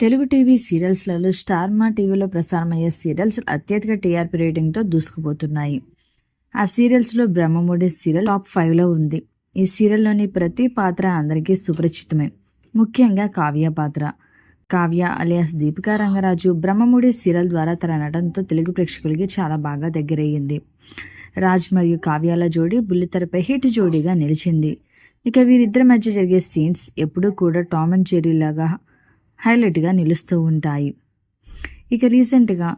Telugu TV సీరియల్స్లలో star మా టీవీలో ప్రసారమయ్యే సీరియల్స్ అత్యధిక టీఆర్పీ రేటింగ్తో దూసుకుపోతున్నాయి. ఆ సీరియల్స్లో బ్రహ్మముడి సీరియల్ టాప్ ఫైవ్లో ఉంది. ఈ సీరియల్లోని ప్రతి పాత్ర అందరికీ సుపరిచితమే. ముఖ్యంగా కావ్య పాత్ర. కావ్య అలియాస్ దీపికా రంగరాజు బ్రహ్మముడి సీరియల్ ద్వారా తన నటనతో తెలుగు ప్రేక్షకులకి చాలా బాగా దగ్గరయ్యింది. రాజ్ మరియు కావ్యాల జోడీ బుల్లితెరపై హిట్ జోడీగా నిలిచింది. ఇక వీరిద్దరి మధ్య జరిగే సీన్స్ ఎప్పుడూ కూడా టామ్ అండ్ జెర్రీ లాగా హైలైట్గా నిలుస్తూ ఉంటాయి. ఇక రీసెంట్గా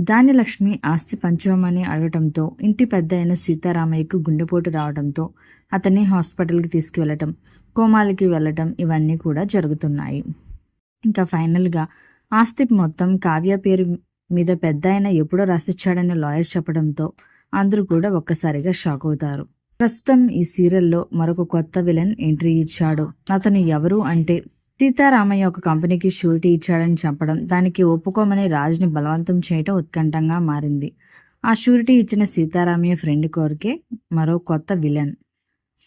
ధాన్యలక్ష్మి ఆస్తి పంచమని అడగటంతో ఇంటి పెద్ద అయిన సీతారామయ్యకు గుండెపోటు రావడంతో అతన్ని హాస్పిటల్కి తీసుకువెళ్ళటం కోమాలకి వెళ్ళటం ఇవన్నీ కూడా జరుగుతున్నాయి. ఇంకా ఫైనల్గా ఆస్తి మొత్తం కావ్య పేరు మీద పెద్ద ఆయన ఎప్పుడో రాసిచ్చాడని లాయర్ చెప్పడంతో అందరూ కూడా ఒక్కసారిగా షాక్ అవుతారు. ప్రస్తుతం ఈ సీరియల్లో మరొక కొత్త విలన్ ఎంట్రీ ఇచ్చాడు. అతను ఎవరు అంటే సీతారామయ్య ఒక కంపెనీకి షూరిటీ ఇచ్చాడని చెప్పడం దానికి ఒప్పుకోమని రాజుని బలవంతం చేయటం ఉత్కంఠంగా మారింది. ఆ షూరిటీ ఇచ్చిన సీతారామయ్య ఫ్రెండ్ కోరికే మరో కొత్త విలన్.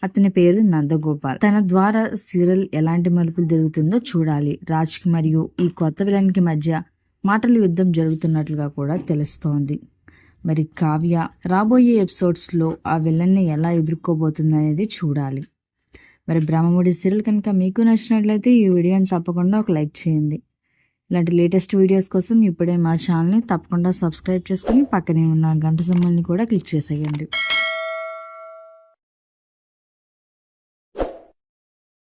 అతని పేరు నందగోపాల్. తన ద్వారా సీరియల్ ఎలాంటి మలుపులు జరుగుతుందో చూడాలి. రాజ్కి మరియు ఈ కొత్త విలన్కి మధ్య మాటల యుద్ధం జరుగుతున్నట్లుగా కూడా తెలుస్తోంది. మరి కావ్య రాబోయే ఎపిసోడ్స్లో ఆ విలన్ని ఎలా ఎదుర్కోబోతుంది అనేది చూడాలి. మరి బ్రహ్మముడి సీరియల్ కనుక మీకు నచ్చినట్లయితే ఈ వీడియోని తప్పకుండా ఒక లైక్ చేయండి. ఇలాంటి లేటెస్ట్ వీడియోస్ కోసం ఇప్పుడే మా ఛానల్ని తప్పకుండా సబ్స్క్రైబ్ చేసుకుని పక్కనే ఉన్న గంట సమ్మల్ని కూడా క్లిక్ చేసేయండి.